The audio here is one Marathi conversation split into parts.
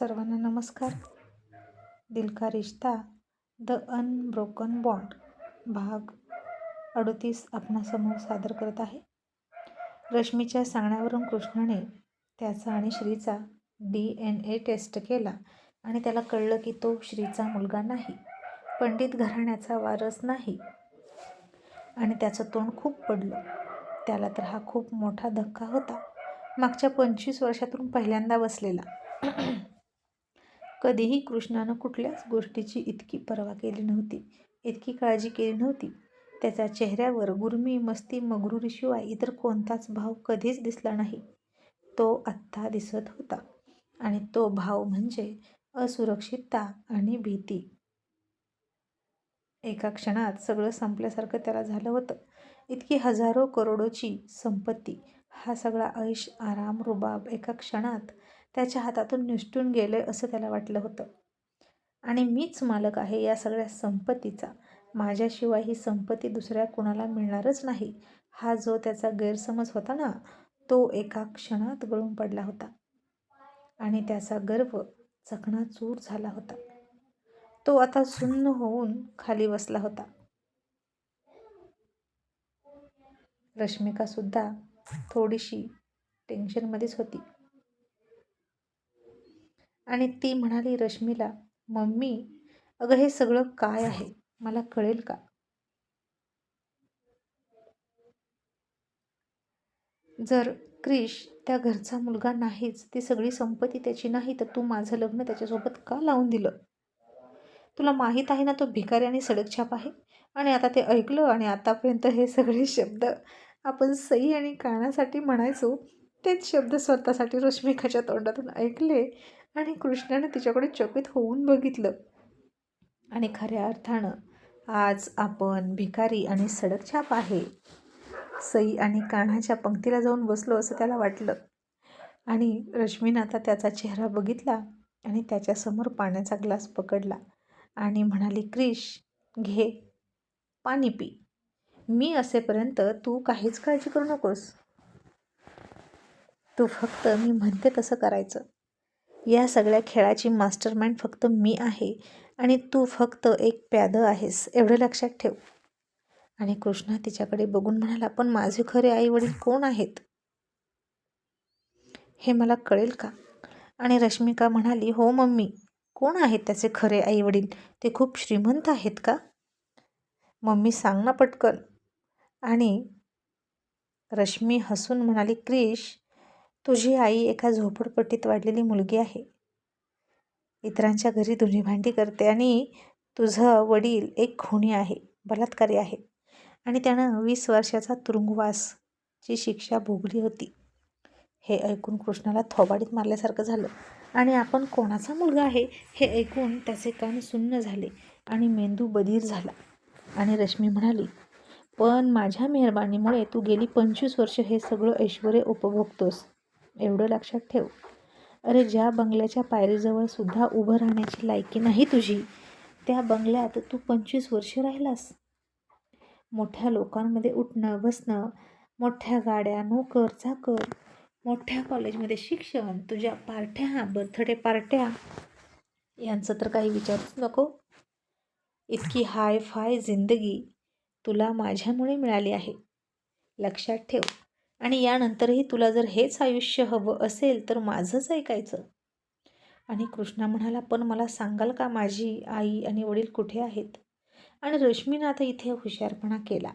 सर्वांना नमस्कार. Dil Ka Rishta the unbroken bond भाग अडोतीस आपणासमोर सादर करत आहे. रश्मीच्या सांगण्यावरून कृष्णाने त्याचा आणि श्रीचा डी एन ए टेस्ट केला आणि त्याला कळलं की तो श्रीचा मुलगा नाही. पंडित घराण्याचा वारस नाही. आणि त्याचं तोंड खूप पडलं. त्याला तर हा खूप मोठा धक्का होता. मागच्या पंचवीस वर्षातून पहिल्यांदा बसलेला. कधीही कृष्णानं कुठल्याच गोष्टीची इतकी पर्वा केली नव्हती इतकी काळजी केली नव्हती. त्याच्या चेहऱ्यावर गुरमी मस्ती मगरूरीशिवाय इतर कोणताच भाव कधीच दिसला नाही. तो आत्ता दिसत होता आणि तो भाव म्हणजे असुरक्षितता आणि भीती. एका क्षणात सगळं संपल्यासारखं त्याला झालं होतं. इतकी हजारो करोडोची संपत्ती हा सगळा ऐश आराम रुबाब एका क्षणात त्याच्या हातातून निष्ठून गेलं असं त्याला वाटलं होतं. आणि मीच मालक आहे या सगळ्या संपत्तीचा. माझ्याशिवाय ही संपत्ती दुसऱ्या कुणाला मिळणारच नाही. हा जो त्याचा गैरसमज होता ना तो एका क्षणात गळून पडला होता. आणि त्याचा गर्व चकणाचूर झाला होता. तो आता सुन्न होऊन खाली बसला होता. रश्मिकासुद्धा थोडीशी टेन्शनमध्येच होती. आणि ती म्हणाली रश्मीला मम्मी अगं हे सगळं काय आहे? मला कळेल का? जर क्रिश त्या घरचा मुलगा नाहीच ती सगळी संपत्ती त्याची नाही तर तू माझं लग्न त्याच्यासोबत का लावून दिलं? तुला माहीत आहे ना तो भिकारी आणि सडकछाप आहे? आणि आता ते ऐकलं आणि आतापर्यंत हे सगळे शब्द आपण सई आणि कानासाठी म्हणायचो तेच शब्द स्वतःसाठी रश्मिकाच्या तोंडातून ऐकले आणि कृष्णानं तिच्याकडे चकित होऊन बघितलं. आणि खऱ्या अर्थानं आज आपण भिकारी आणि सडकछाप आहे. सई आणि कान्हाच्या पंक्तीला जाऊन बसलो असं त्याला वाटलं. आणि रश्मीनं आता त्याचा चेहरा बघितला आणि त्याच्यासमोर पाण्याचा ग्लास पकडला आणि म्हणाली क्रिश घे पाणी पी. मी असेपर्यंत तू काहीच काळजी करू नकोस. तू फक्त मी म्हणते तसं करायचं. या सगळ्या खेळाची मास्टर माइंड फक्त मी आहे आणि तू फक्त एक प्यादं आहेस एवढं लक्षात ठेव. आणि कृष्णा तिच्याकडे बघून म्हणाला पण माझे खरे आई वडील कोण आहेत? हे मला कळेल का? आणि रश्मिका म्हणाली हो मम्मी कोण आहेत त्याचे खरे आई वडील ते खूप श्रीमंत आहेत का? मम्मी सांग ना पटकन. आणि रश्मी हसून म्हणाली क्रिश तुझी आई एका झोपडपट्टीत वाढलेली मुलगी आहे. इतरांच्या घरी धुणी भांडी करते आणि तुझं वडील एक खुणी आहे बलात्कारी आहे. आणि त्यानं वीस वर्षाचा तुरुंगवासची शिक्षा भोगली होती. हे ऐकून कृष्णाला थोबाडीत मारल्यासारखं झालं. आणि आपण कोणाचा मुलगा आहे हे ऐकून त्याचे कान सुन्न झाले आणि मेंदू बधीर झाला. आणि रश्मी म्हणाली पण माझ्या मेहरबानीमुळे तू गेली पंचवीस वर्ष हे सगळं ऐश्वर उपभोगतोस. एवढं लक्षात ठेव. अरे ज्या बंगल्याच्या पायरीजवळ सुद्धा उभं राहण्याची लायकी नाही तुझी त्या बंगल्यात तू पंचवीस वर्ष राहिलास. मोठ्या लोकांमध्ये उठणं बसणं मोठ्या गाड्या नोकर चाकर मोठ्या कॉलेजमध्ये शिक्षण तुझ्या पार्ट्या बर्थडे पार्ट्या यांचं तर काही विचारूच नको. इतकी हाय फाय जिंदगी तुला माझ्यामुळे मिळाली आहे. लक्षात ठेव. आणि यानंतरही तुला जर हेच आयुष्य हवं असेल तर माझंच ऐकायचं. आणि कृष्णा म्हणाला पण मला सांगाल का माझी आई आणि वडील कुठे आहेत? आणि रश्मीनं आता इथे हुशारपणा केला.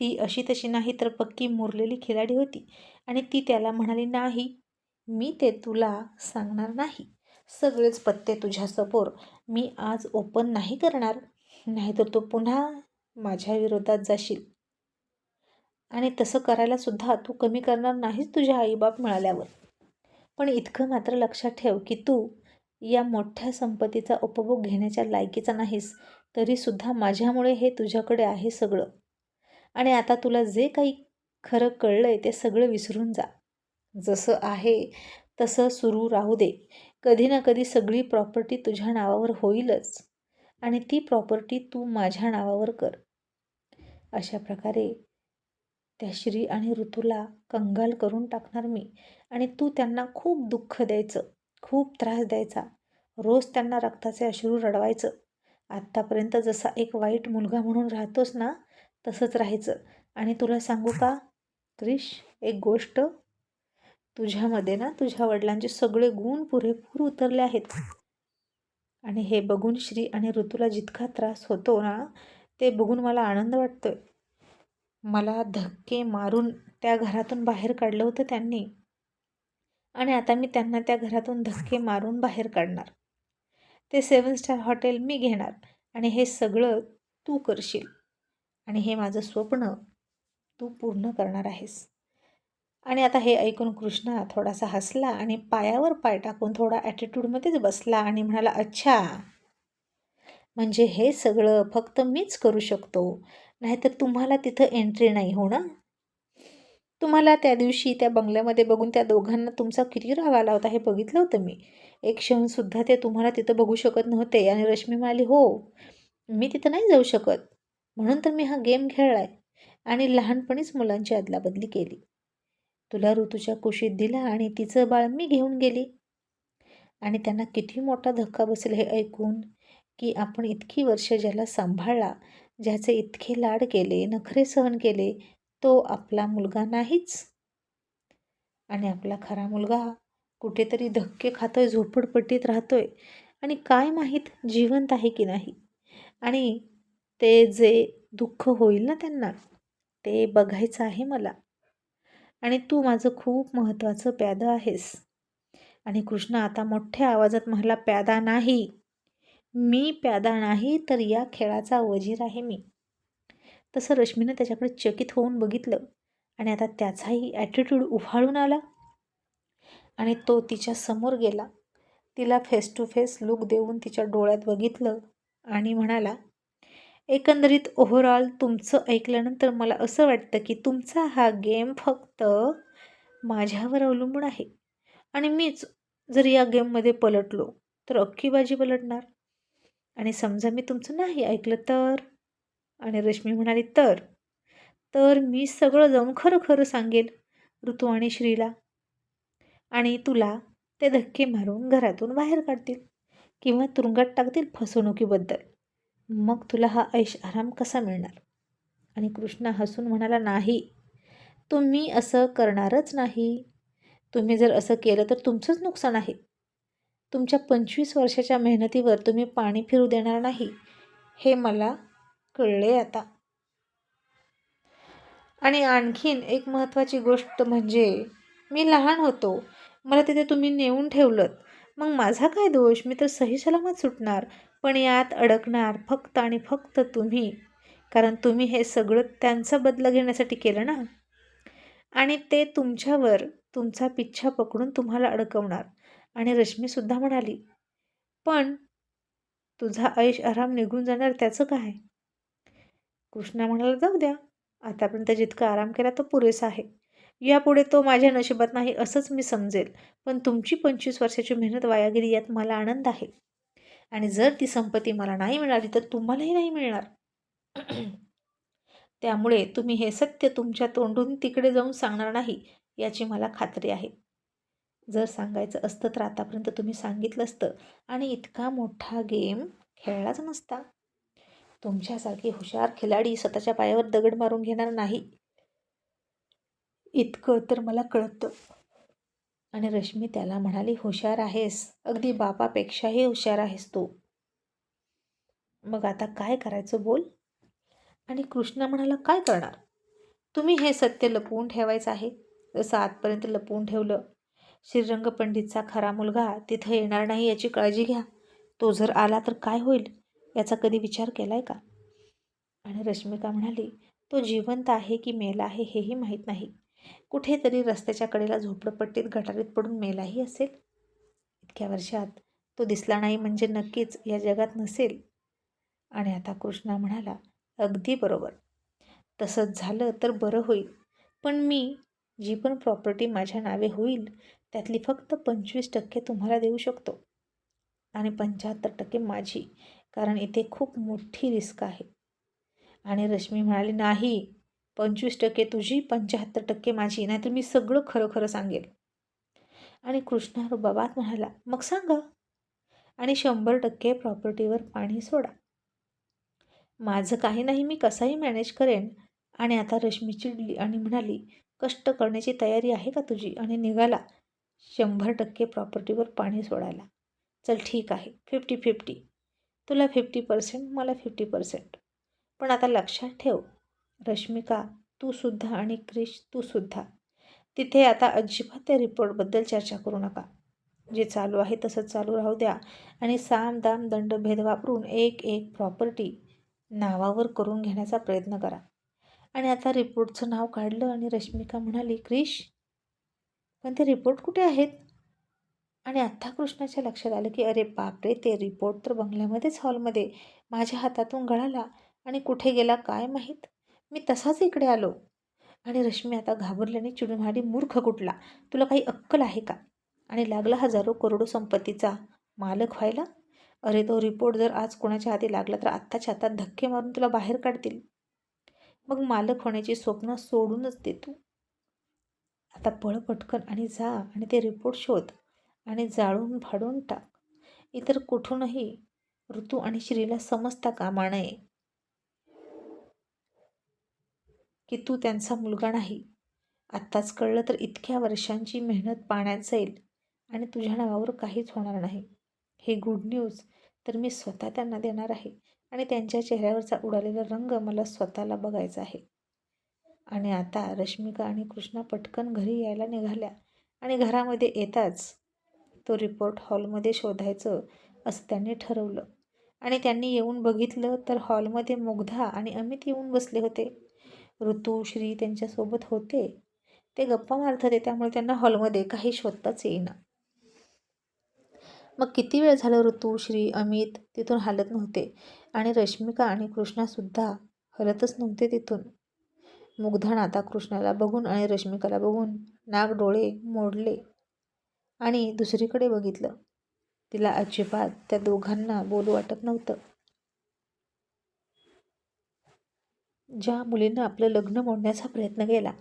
ती अशी तशी नाही तर पक्की मुरलेली खिलाडी होती. आणि ती त्याला म्हणाली नाही मी ते तुला सांगणार नाही. सगळेच पत्ते तुझ्यासमोर मी आज ओपन नाही करणार. नाहीतर तू पुन्हा माझ्या विरोधात जाशील. आणि तसं करायला सुद्धा तू कमी करणार नाहीस तुझ्या आईबाप मिळाल्यावर. पण इतकं मात्र लक्षात ठेव की तू या मोठ्या संपत्तीचा उपभोग घेण्याच्या लायकीचा नाहीस तरीसुद्धा माझ्यामुळे हे तुझ्याकडे आहे सगळं. आणि आता तुला जे काही खरं कळलं आहे ते सगळं विसरून जा. जसं आहे तसं सुरू राहू दे. कधी ना कधी सगळी प्रॉपर्टी तुझ्या नावावर होईलच. आणि ती प्रॉपर्टी तू माझ्या नावावर कर. अशा प्रकारे त्या श्री आणि ऋतूला कंगाल करून टाकणार मी. आणि तू त्यांना खूप दुःख द्यायचं खूप त्रास द्यायचा. रोज त्यांना रक्ताचे अश्रू रडवायचं. आत्तापर्यंत जसा एक वाईट मुलगा म्हणून राहतोस ना तसंच राहायचं. आणि तुला सांगू का क्रिश एक गोष्ट. तुझ्यामध्ये ना तुझ्या वडिलांचे सगळे गुण पुरेपूर उतरले आहेत. आणि हे बघून श्री आणि ऋतूला जितका त्रास होतो ना ते बघून मला आनंद वाटतोय. मला धक्के मारून त्या घरातून बाहेर काढलं होतं त्यांनी. आणि आता मी त्यांना त्या घरातून धक्के मारून बाहेर काढणार. ते सेवन स्टार हॉटेल मी घेणार आणि हे सगळं तू करशील. आणि हे माझं स्वप्न तू पूर्ण करणार आहेस. आणि आता हे ऐकून कृष्णा थोडासा हसला आणि पायावर पाय टाकून थोडा ॲटिट्यूडमध्येच बसला आणि म्हणाला अच्छा. म्हणजे हे सगळं फक्त मीच करू शकतो. नाहीतर तुम्हाला तिथं एंट्री नाही होणं तुम्हाला त्या दिवशी त्या बंगल्यामध्ये बघून त्या दोघांना तुमचा किती राग आला होता हे बघितलं होतं मी. एक क्षणसुद्धा ते तुम्हाला तिथं बघू शकत नव्हते आणि रश्मी म्हणाली हो मी तिथं नाही जाऊ शकत. म्हणून तर मी हा गेम खेळला आहे आणि लहानपणीच मुलांची अदलाबदली केली. तुला ऋतूच्या कुशीत दिला आणि तिचं बाळ मी घेऊन गेली. आणि त्यांना किती मोठा धक्का बसेल हे ऐकून की आपण इतकी वर्ष ज्याला सांभाळला ज्याचे इतके लाड केले नखरे सहन केले तो आपला मुलगा नाहीच. आणि आपला खरा मुलगा कुठेतरी धक्के खातोय झोपडपट्टीत राहतोय. आणि काय माहीत जिवंत आहे की नाही. आणि ते जे दुःख होईल ना त्यांना ते बघायचं आहे मला. आणि तू माझं खूप महत्त्वाचं प्यादं आहेस. आणि कृष्ण आता मोठ्या आवाजात मला प्यादा नाही. मी प्यादा नाही तर या खेळाचा वजीर आहे मी. तसं रश्मीनं त्याच्याकडे चकित होऊन बघितलं. आणि आता त्याचाही ॲटिट्यूड उफाळून आला. आणि तो तिच्या समोर गेला. तिला फेस टू फेस लुक देऊन तिच्या डोळ्यात बघितलं आणि म्हणाला एकंदरीत ओव्हरऑल तुमचं ऐकल्यानंतर मला असं वाटतं की तुमचा हा गेम फक्त माझ्यावर अवलंबून आहे. आणि मीच जर या गेममध्ये पलटलो तर अख्खी बाजी पलटणार. आणि समजा मी तुमचं नाही ऐकलं तर? आणि रश्मी म्हणाली तर. तर मी सगळं जाऊन खरं खरं सांगेल ऋतू आणि श्रीला. आणि तुला ते धक्के मारून घरातून बाहेर काढतील किंवा तुरुंगात टाकतील फसवणुकीबद्दल. मग तुला हा ऐश आराम कसा मिळणार? आणि कृष्णा हसून म्हणाला नाही. तुम्ही असं करणारच नाही. तुम्ही जर असं केलं तर तुमचंच नुकसान आहे. तुमच्या पंचवीस वर्षाच्या मेहनतीवर तुम्ही पाणी फिरू देणार नाही हे मला कळले आता. आणि आणखीन एक महत्त्वाची गोष्ट म्हणजे मी लहान होतो. मला तिथे तुम्ही नेऊन ठेवलं मग माझा काय दोष? मी तर सही सलामत सुटणार पण यात अडकणार फक्त आणि फक्त तुम्ही. कारण तुम्ही हे सगळं त्यांचा बदला घेण्यासाठी केलं ना? आणि ते तुमच्यावर तुमचा पिच्छा पकडून तुम्हाला अडकवणार. आणि रश्मीसुद्धा म्हणाली पण तुझा ऐश आराम निघून जाणार त्याचं काय? कृष्णा म्हणाला जाऊ द्या. आतापर्यंत जितका आराम केला तो पुरेसा आहे. यापुढे तो माझ्या नशिबात नाही असंच मी समजेल. पण तुमची पंचवीस वर्षाची मेहनत वाया गेली यात मला आनंद आहे. आणि जर ती संपत्ती मला नाही मिळाली तर तुम्हालाही नाही मिळणार. त्यामुळे तुम्ही हे सत्य तुमच्या तोंडून तिकडे जाऊन सांगणार नाही याची मला खात्री आहे. जर सांगायचं असतं तर आतापर्यंत तुम्ही सांगितलं असतं. आणि इतका मोठा गेम खेळलाच नसता. तुमच्यासारखी हुशार खिलाडी स्वतःच्या पायावर दगड मारून घेणार नाही. इतकं तर मला कळतं. आणि रश्मी त्याला म्हणाली हुशार आहेस. अगदी बापापेक्षाही हुशार आहेस तू. मग आता काय करायचं बोल? आणि कृष्ण म्हणाला काय करणार? तुम्ही हे सत्य लपवून ठेवायचं आहे. जसं आतपर्यंत लपवून ठेवलं श्रीरंग पंडितचा खरा मुलगा तिथं येणार नाही याची काळजी घ्या. तो जर आला तर काय होईल याचा कधी विचार केला आहे का? आणि रश्मिका म्हणाली तो जिवंत आहे की मेला आहे हेही माहीत नाही. कुठेतरी रस्त्याच्या कडेला झोपडपट्टीत गटारीत पडून मेलाही असेल. इतक्या वर्षात तो दिसला नाही म्हणजे नक्कीच या जगात नसेल. आणि आता कृष्णा म्हणाला अगदी बरोबर. तसंच झालं तर बरं होईल. पण मी जी पण प्रॉपर्टी माझ्या नावे होईल त्यातली फक्त पंचवीस टक्के तुम्हाला देऊ शकतो. आणि पंच्याहत्तर टक्के माझी कारण इथे खूप मोठी रिस्क आहे. आणि रश्मी म्हणाली नाही पंचवीस टक्के तुझी पंच्याहत्तर टक्के माझी नाहीतर मी सगळं खरं खरं सांगेल. आणि कृष्णा रुबाबात म्हणाला मग सांगा. आणि शंभर टक्के प्रॉपर्टीवर पाणी सोडा. माझं काही नाही मी कसाही मॅनेज करेन. आणि आता रश्मी चिडली आणि म्हणाली कष्ट करण्याची तयारी आहे का तुझी? आणि निघाला. शंभर टक्के प्रॉपर्टीवर पाणी सोडायला. चल ठीक आहे फिफ्टी फिफ्टी तुला फिफ्टी पर्सेंट मला फिफ्टी पर्सेंट पण आता लक्षात ठेव रश्मिका तूसुद्धा आणि क्रिश तूसुद्धा तिथे आता अजिबात त्या रिपोर्टबद्दल चर्चा करू नका. जे चालू आहे तसंच चालू राहू द्या आणि साम दाम दंड भेद वापरून एक एक प्रॉपर्टी नावावर करून घेण्याचा प्रयत्न करा. आणि आता रिपोर्टचं नाव काढलं आणि रश्मिका म्हणाली क्रिश पण ते रिपोर्ट कुठे आहेत? आणि आत्ता कृष्णाच्या लक्षात आलं की अरे बापरे ते रिपोर्ट तर बंगल्यामध्येच हॉलमध्ये माझ्या हातातून गळाला. आणि कुठे गेला काय माहीत? मी तसाच इकडे आलो. आणि रश्मी आता घाबरल्याने चिडून मूर्ख कुठला? तुला काही अक्कल आहे का? आणि लागला हजारो करोडो संपत्तीचा मालक व्हायला? अरे तो रिपोर्ट जर आज कोणाच्या हाती लागला तर आत्ताच्या हातात धक्के मारून तुला बाहेर काढतील. मग मालक होण्याची स्वप्न सोडूनच दे तू. आता पळ पटकन आणि जा आणि ते रिपोर्ट शोध आणि जाळून फाडून टाक. इतर कुठूनही ऋतू आणि श्रीला समजता कामा नये. की तू त्यांचा मुलगा नाही. आत्ताच कळलं तर इतक्या वर्षांची मेहनत पाण्यात जाईल आणि तुझ्या नावावर काहीच होणार नाही. हे गुड न्यूज तर मी स्वतः त्यांना देणार आहे आणि त्यांच्या चेहऱ्यावरचा उडालेला रंग मला स्वतःला बघायचा आहे. आणि आता रश्मिका आणि कृष्णा पटकन घरी यायला निघाल्या आणि घरामध्ये येताच तो रिपोर्ट हॉलमध्ये शोधायचं असं त्यांनी ठरवलं. आणि त्यांनी येऊन बघितलं तर हॉलमध्ये मुग्धा आणि अमित येऊन बसले होते. ऋतू श्री त्यांच्यासोबत होते. ते गप्पा मारत होते त्यामुळे त्यांना हॉलमध्ये काही शोधताच येईना. मग किती वेळ झालं ऋतू श्री अमित तिथून हालत नव्हते आणि रश्मिका आणि कृष्णासुद्धा हलतच नव्हते तिथून. मुग्धान आता कृष्णाला बघून आणि रश्मिकाला बघून नाक डोळे मोडले आणि दुसरीकडे बघितलं. तिला अजिबात त्या दोघांना बोलू वाटत नव्हतं. ज्या मुलीनं आपलं लग्न मोडण्याचा प्रयत्न केला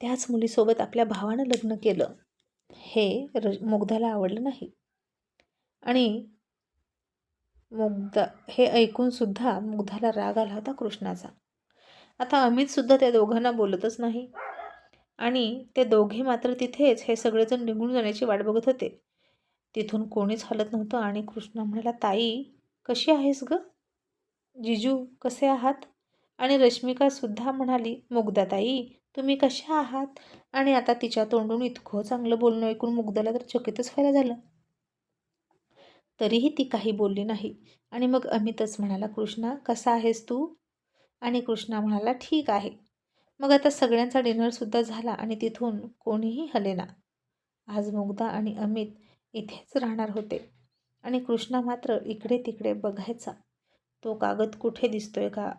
त्याच मुलीसोबत आपल्या भावानं लग्न केलं. हे र मुग्धाला आवडलं नाही. आणि मुग्धा हे ऐकूनसुद्धा मुग्धाला राग आला होता कृष्णाचा. आता अमितसुद्धा त्या दोघांना बोलतच नाही. आणि ते दोघे मात्र तिथेच हे सगळेजण निघून जाण्याची वाट बघत होते. तिथून कोणीच हलत नव्हतं आणि कृष्ण म्हणाला ताई कशी आहेस ग? जिजू कसे आहात? आणि रश्मिकासुद्धा म्हणाली मुग्धाताई तुम्ही कशा आहात? आणि आता तिच्या तोंडून इतकं चांगलं बोलणं ऐकून मुग्धाला तर चकितच व्हायला झालं. तरीही ती काही बोलली नाही. आणि मग अमितच म्हणाला कृष्णा कसा आहेस तू? आणि कृष्णा म्हणाला ठीक आहे. मग आता सगळ्यांचा डिनरसुद्धा झाला आणि तिथून कोणीही हलेना आज मुग्धा आणि अमित इथेच राहणार होते. आणि कृष्णा मात्र इकडे तिकडे बघायचा. तो कागद कुठे दिसतोय का?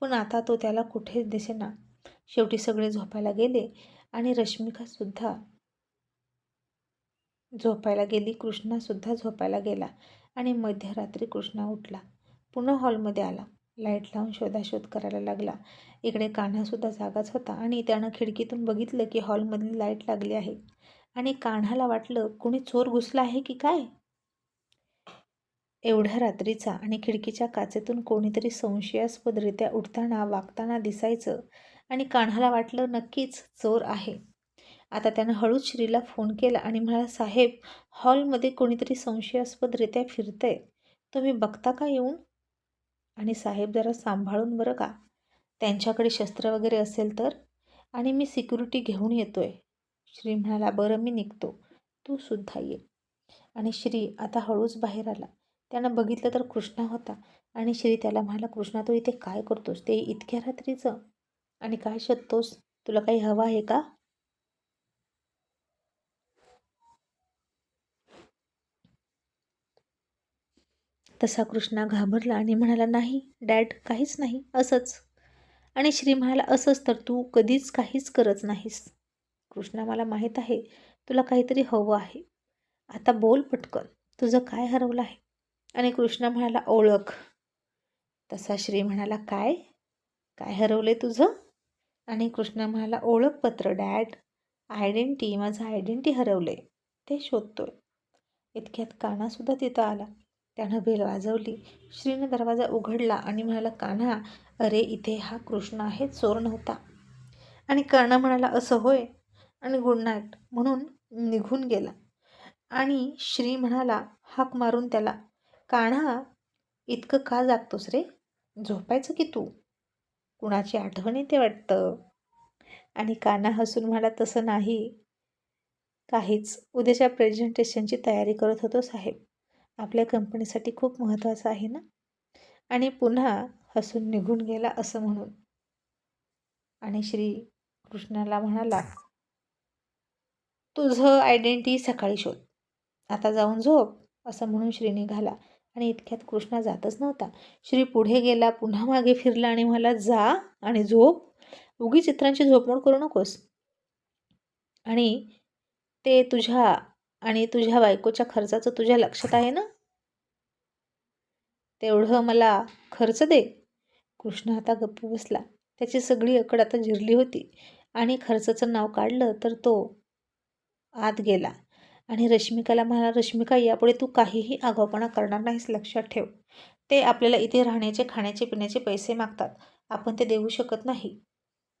पण आता तो त्याला कुठे दिसेना. शेवटी सगळे झोपायला गेले आणि रश्मिकासुद्धा झोपायला गेली. कृष्णासुद्धा झोपायला गेला आणि मध्यरात्री कृष्णा उठला. पुन्हा हॉलमध्ये आला. लाइट लावून शोधाशोध करायला लागला. इकडे कान्हासुद्धा जागाच होता आणि त्यानं खिडकीतून बघितलं की हॉलमधली लाइट लागली आहे. आणि कान्हाला वाटलं कुणी चोर घुसला आहे की काय? एवढ्या रात्रीचा आणि खिडकीच्या काचेतून कोणीतरी संशयास्पदरित्या उठताना वागताना दिसायचं आणि कान्हाला वाटलं नक्कीच चोर आहे. आता त्यानं हळूच श्रीला फोन केला आणि म्हणाला साहेब हॉलमध्ये कोणीतरी संशयास्पदरित्या फिरतंय. तुम्ही बघता का येऊन? आणि साहेब जरा सांभाळून बरं का? त्यांच्याकडे शस्त्र वगैरे असेल तर? आणि मी सिक्युरिटी घेऊन येतो आहे श्री म्हणाला बरं मी निघतो. तू सुद्धा ये. आणि श्री आता हळूच बाहेर आला. त्यानं बघितलं तर कृष्णा होता. आणि श्री त्याला म्हणाला कृष्णा तू इथे काय करतोस? ते इतक्या रात्रीचं? आणि काय शोधतोस? तुला काही हवं आहे का? तसा कृष्णा घाबरला आणि म्हणाला नाही डॅड काहीच नाही असंच. आणि श्री म्हणाला असंच तर तू कधीच काहीच करत नाहीस. कृष्णा मला माहीत आहे तुला काहीतरी हवं आहे. आता बोल पटकन तुझं काय हरवलं आहे? आणि कृष्णा म्हणाला ओळख. तसा श्री म्हणाला काय? काय हरवले तुझं? आणि कृष्णा म्हणाला ओळखपत्र डॅड. आयडेंटी माझं आयडेंटी हरवले ते शोधतोय. इतक्यात कानासुद्धा तिथं आला. त्यानं बेल वाजवली. श्रीनं दरवाजा उघडला आणि म्हणाला कान्हा अरे इथे हा कृष्ण आहे चोर नव्हता. आणि कर्ण म्हणाला असं होय? आणि गुड नाईट म्हणून निघून गेला. आणि श्री म्हणाला हाक मारून त्याला कान्हा इतकं का जागतोस रे? झोपायचं की तू? कुणाची आठवण येते वाटतं? आणि कान्हा हसून म्हणाला तसं नाही. काहीच. उद्याच्या प्रेझेंटेशनची तयारी करत होतो साहेब. आपल्या कंपनीसाठी खूप महत्त्वाचं आहे ना? आणि पुन्हा हसून निघून गेला असं म्हणून. आणि श्री कृष्णाला म्हणाला तुझं आयडेंटिटी सकाळी शोध. आता जाऊन झोप असं म्हणून श्री निघाला आणि इतक्यात कृष्णा जातच नव्हता. श्री पुढे गेला पुन्हा मागे फिरला आणि मला जा आणि झोप. उगी चित्रांची झोपमोड करू नकोस. आणि ते तुझ्या आणि तुझ्या बायकोच्या खर्चाचं तुझ्या लक्षात आहे ना? तेवढं मला खर्च दे. कृष्ण आता गप्प बसला. त्याची सगळी अकड आता जिरली होती. आणि खर्चाचं नाव काढलं तर तो आत गेला. आणि रश्मिकाला म्हणा रश्मिका यापुढे तू काहीही आगाऊपणा करणार नाहीस लक्षात ठेव. ते आपल्याला इथे राहण्याचे खाण्याचे पिण्याचे पैसे मागतात. आपण ते देऊ शकत नाही.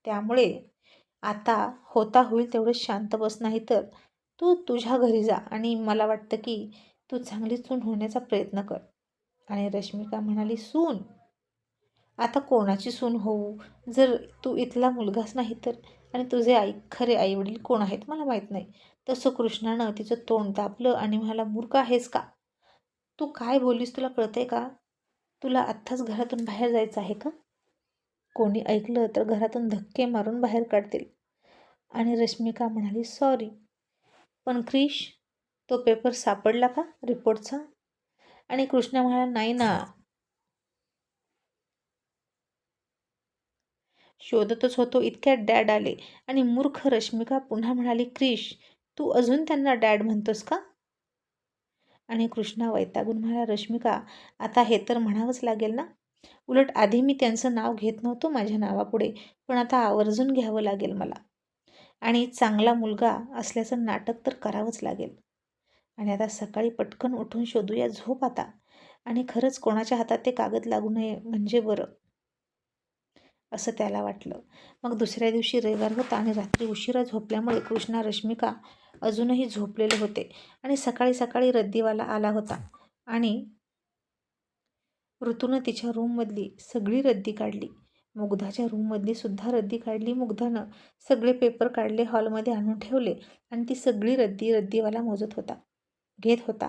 त्यामुळे आता होता होईल तेवढं शांत बस नाही तर तू तुझ्या घरी जा आणि मला वाटतं की तू चांगली सून होण्याचा प्रयत्न कर. आणि रश्मिका म्हणाली सून? आता कोणाची सून होऊ? जर तू इथला मुलगाच नाही तर? आणि तुझे आई खरे आईवडील कोण आहेत मला माहीत नाही. तसं कृष्णानं तिचं तोंड दाबलं आणि म्हणाला मूर्ख आहेस का? तू काय बोललीस तुला कळतंय का? तुला आत्ताच घरातून बाहेर जायचं आहे का? कोणी ऐकलं तर घरातून धक्के मारून बाहेर काढतील. आणि रश्मिका म्हणाली सॉरी पण क्रिश तो पेपर सापडला का रिपोर्टचा? आणि कृष्णा म्हणाला नाही ना. शोधतच होतो इतक्यात डॅड आले. आणि मूर्ख रश्मिका पुन्हा म्हणाली क्रिश तू अजून त्यांना डॅड म्हणतोस का? आणि कृष्णा वैतागून म्हणाला रश्मिका आता हे तर म्हणावंच लागेल ना. उलट आधी मी त्यांचं नाव घेत नव्हतो माझ्या नावापुढे पण आता आवर्जून घ्यावं लागेल मला. आणि चांगला मुलगा असल्याचं नाटक तर करावंच लागेल. आणि आता सकाळी पटकन उठून शोधूया झोप आता. आणि खरंच कोणाच्या हातात ते कागद लागू नये म्हणजे बरं. असं त्याला वाटलं. मग दुसऱ्या दिवशी रविवार होता आणि रात्री उशिरा झोपल्यामुळे कृष्णा रश्मिका अजूनही झोपलेले होते आणि सकाळी सकाळी रद्दीवाला आला होता. आणि ऋतूनं तिच्या रूममधली सगळी रद्दी काढली. मुग्धाच्या रूममधली सुद्धा रद्दी काढली. मुग्धानं सगळे पेपर काढले हॉलमध्ये आणून ठेवले आणि ती सगळी रद्दी रद्दीवाला मोजत होता घेत होता.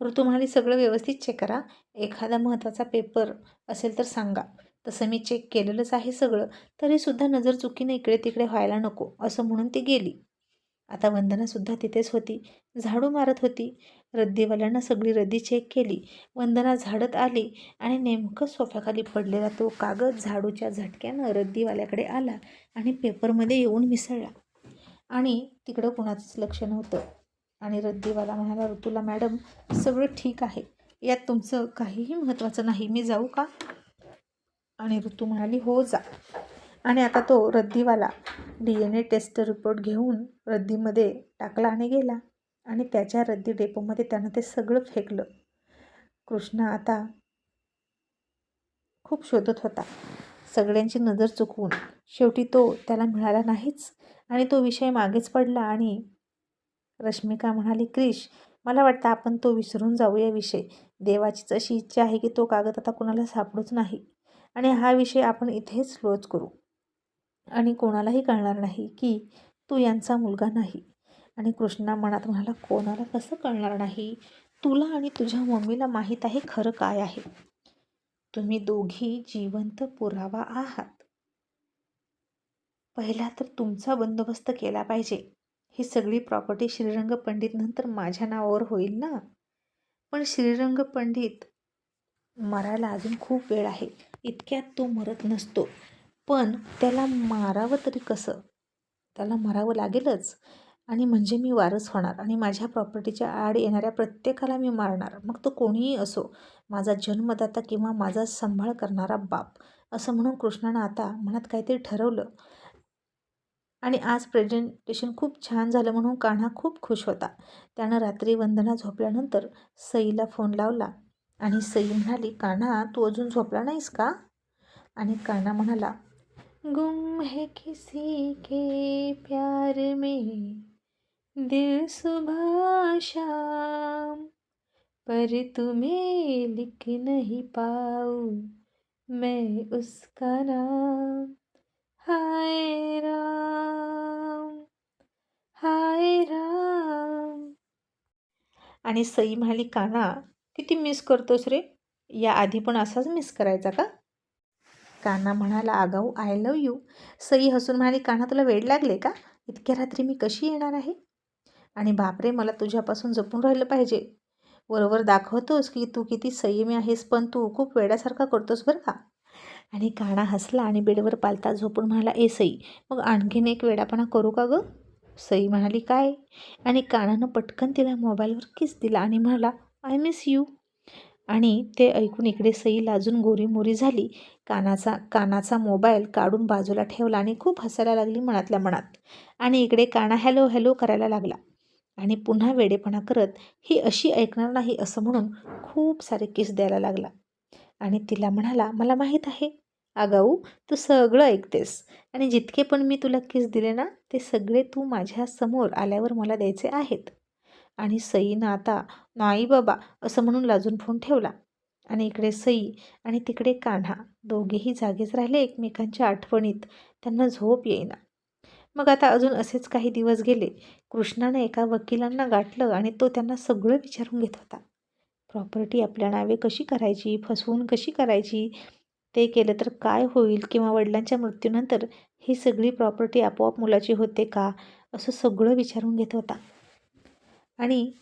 ऋतू म्हणाली सगळं व्यवस्थित चेक करा. एखादा महत्त्वाचा पेपर असेल तर सांगा. तसं मी चेक केलेलंच आहे सगळं. तरीसुद्धा नजर चुकीने इकडे तिकडे व्हायला नको असं म्हणून ती गेली. आता वंदनासुद्धा तिथेच होती. झाडू मारत होती. रद्दीवाल्यानं सगळी रद्दी चेक केली. वंदना झाडत आली आणि नेमकं सोफ्याखाली पडलेला तो कागद झाडूच्या झटक्यानं रद्दीवाल्याकडे आला आणि पेपरमध्ये येऊन मिसळला. आणि तिकडं कुणाचंच लक्ष नव्हतं. आणि रद्दीवाला म्हणाला ऋतूला मॅडम सगळं ठीक आहे. यात तुमचं काहीही महत्त्वाचं नाही. मी जाऊ का? आणि ऋतू म्हणाली हो जा. आणि आता तो रद्दीवाला D N A test report घेऊन रद्दीमध्ये टाकला आणि गेला. आणि त्याच्या रद्दी डेपोमध्ये त्यानं ते सगळं फेकलं. कृष्णा आता खूप शोधत होता. सगळ्यांची नजर चुकवून. शेवटी तो त्याला मिळाला नाहीच आणि तो विषय मागेच पडला आणि रश्मिका म्हणाली क्रिश मला वाटतं आपण तो विसरून जाऊया विषय. देवाचीच अशी इच्छा आहे की तो कागद आता कुणाला सापडूच नाही. आणि हा विषय आपण इथेच क्लोज करू. आणि कोणालाही कळणार नाही की तू यांचा मुलगा नाही. आणि कृष्णा मनात म्हणाला कोणाला कसं कळणार नाही? तुला आणि तुझ्या मम्मीला माहीत आहे खरं काय आहे? तुम्ही दोघी जिवंत पुरावा आहात. पहिला तर तुमचा बंदोबस्त केला पाहिजे. ही सगळी प्रॉपर्टी श्रीरंग पंडित नंतर माझ्या नावावर होईल ना? पण श्रीरंग पंडित मरायला अजून खूप वेळ आहे. इतक्यात तो मरत नसतो. पण त्याला मारावं तरी कसं? त्याला मारावं लागेलच. आणि म्हणजे मी वारस होणार आणि माझ्या प्रॉपर्टीच्या आड येणाऱ्या प्रत्येकाला मी मारणार. मग तो कोणीही असो माझा जन्मदाता किंवा माझा सांभाळ करणारा बाप असं म्हणून कृष्णानं आता मनात काहीतरी ठरवलं. आणि आज प्रेझेंटेशन खूप छान झालं म्हणून कान्हा खूप खुश होता. त्यानं रात्री वंदना झोपल्यानंतर सईला फोन लावला आणि सई म्हणाली कान्हा तू अजून झोपला नाहीस का? आणि कान्हा म्हणाला गुम है किसी के प्यार में. दिल सुभाषा पर तुम्हें लिख नहीं पाऊँ मैं उसका नाम। हाय राम हाय राम। आणि सई म्हणाली काना किती मिस करतोस रे? या आधी पण असाच मिस करायचा का? काना म्हणाला आगाऊ आय लव यू सई हसून म्हणाली काना तुला वेळ लागले का? इतक्या रात्री मी कशी येणार आहे? आणि बापरे मला तुझ्यापासून जपून राहिलं पाहिजे. बरोबर दाखवतोस की तू किती संयमी आहेस पण तू खूप वेड्यासारखा करतोस बरं का. आणि काणा हसला आणि बेडवर पालता झोपून म्हणाला ए सई मग आणखीन एक वेडापणा करू का गं? सई म्हणाली काय? आणि कानानं पटकन तिला मोबाईलवर किस दिला आणि म्हणाला आय मिस यू. आणि ते ऐकून इकडे सई लाजून गोरीमोरी झाली. कानाचा कानाचा मोबाईल काढून बाजूला ठेवला आणि खूप हसायला लागली मनातल्या मनात. आणि इकडे काना हॅलो हॅलो करायला लागला. आणि पुन्हा वेडेपणा करत ही अशी ऐकणार नाही असं म्हणून खूप सारे किस द्यायला लागला. आणि तिला म्हणाला मला माहीत आहे. आगाऊ तू सगळं ऐकतेस. आणि जितके पण मी तुला किस दिले ना ते सगळे तू माझ्यासमोर आल्यावर मला द्यायचे आहेत. आणि सईनं आता नाही बाबा असं म्हणून लाजून फोन ठेवला. आणि इकडे सई आणि तिकडे कान्हा दोघेही जागेच राहिले एकमेकांच्या आठवणीत. त्यांना झोप येईना. मग आता अजून असेच काही दिवस गेले. कृष्णानं एका वकिलांना गाठलं आणि तो त्यांना सगळं विचारून घेत होता. प्रॉपर्टी आपल्या नावे कशी करायची? फसवून कशी करायची? ते केलं तर काय होईल? किंवा वडिलांच्या मृत्यूनंतर ही सगळी प्रॉपर्टी आपोआप मुलाची होते का? असं सगळं विचारून घेत होता. आणि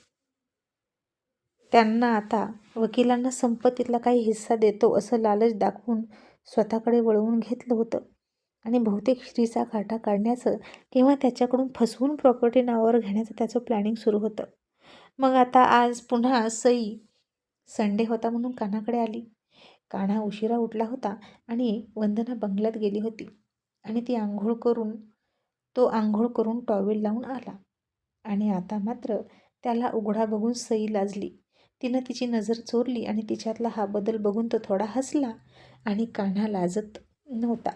त्यांना आता वकिलांना संपत्तीतला काही हिस्सा देतो असं लालच दाखवून स्वतःकडे वळवून घेतलं होतं. आणि बहुतेक श्रीचा काटा काढण्याचं किंवा त्याच्याकडून फसवून प्रॉपर्टी नावावर घेण्याचं त्याचं प्लॅनिंग सुरू होतं. मग आता आज पुन्हा सई संडे होता म्हणून कानाकडे आली. कान्हा उशिरा उठला होता आणि वंदना बंगल्यात गेली होती आणि ती आंघोळ करून तो आंघोळ करून टॉवेल लावून आला. आणि आता मात्र त्याला उघडा बघून सई लाजली. तिनं तिची नजर चोरली आणि तिच्यातला हा बदल बघून तो थोडा हसला आणि कान्हा लाजत नव्हता.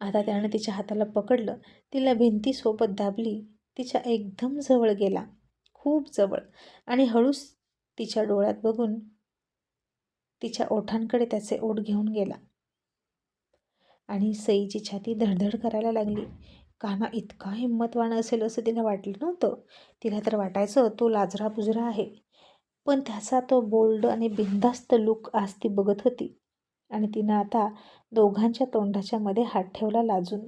आता त्यानं तिच्या हाताला पकडलं तिला भिंतीसोबत दाबली तिच्या एकदम जवळ गेला खूप जवळ. आणि हळूच तिच्या डोळ्यात बघून तिच्या ओठांकडे त्याचे ओठ घेऊन गेला. आणि सईची छाती धडधड करायला लागली. काना इतका हिंमतवान असेल असं तिला वाटलं नव्हतं. तिला तर वाटायचं तो लाजरा बुजरा आहे. पण त्याचा तो बोल्ड आणि बिंदास्त लुक आज ती बघत होती. आणि तिनं आता दोघांच्या तोंडाच्या मध्ये हात ठेवला लाजून.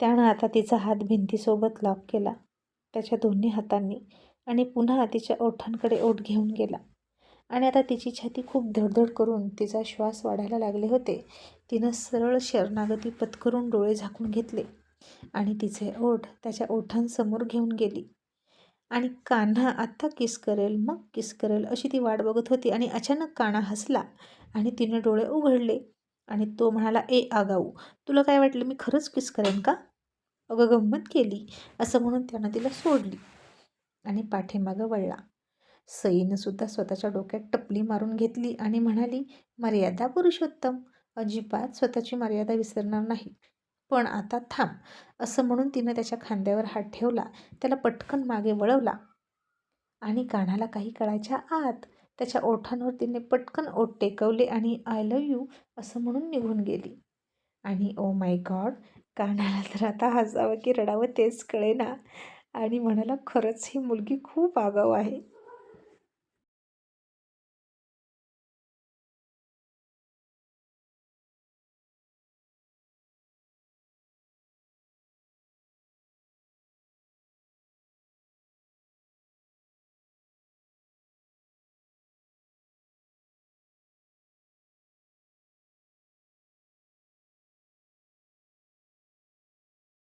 त्यानं आता तिचा हात भिंतीसोबत लॉक केला त्याच्या दोन्ही हातांनी आणि पुन्हा तिच्या ओठांकडे ओठ घेऊन गेला. आणि आता तिची छाती खूप धडधड करून तिचा श्वास वाढायला लागले होते. तिनं सरळ शरणागती पत्करून डोळे झाकून घेतले आणि तिचे ओठ त्याच्या ओठांसमोर घेऊन गेली. आणि कान्हा आत्ता किस करेल मग किस करेल अशी ती वाट बघत होती आणि अचानक कान्हा हसला आणि तिने डोळे उघडले. आणि तो म्हणाला ए आगाऊ तुला काय वाटलं मी खरंच किस करेन का? अगं गंमत केली. असं म्हणून त्यानं तिला सोडली आणि पाठीमागं वळला. सईनं सुद्धा स्वतःच्या डोक्यात टपली मारून घेतली आणि म्हणाली मर्यादा पुरुषोत्तम अजिबात स्वतःची मर्यादा विसरणार नाही पण आता थांब. असं म्हणून तिनं त्याच्या खांद्यावर हात ठेवला त्याला पटकन मागे वळवला आणि कानाला काही कळायच्या आत त्याच्या ओठांवर तिने पटकन ओठ टेकवले आणि आय लव यू असं म्हणून निघून गेली. आणि ओ माय गॉड कानाला तर आता हसावं की रडावं तेच कळेना. आणि म्हणाला खरंच ही मुलगी खूप आगाऊ आहे.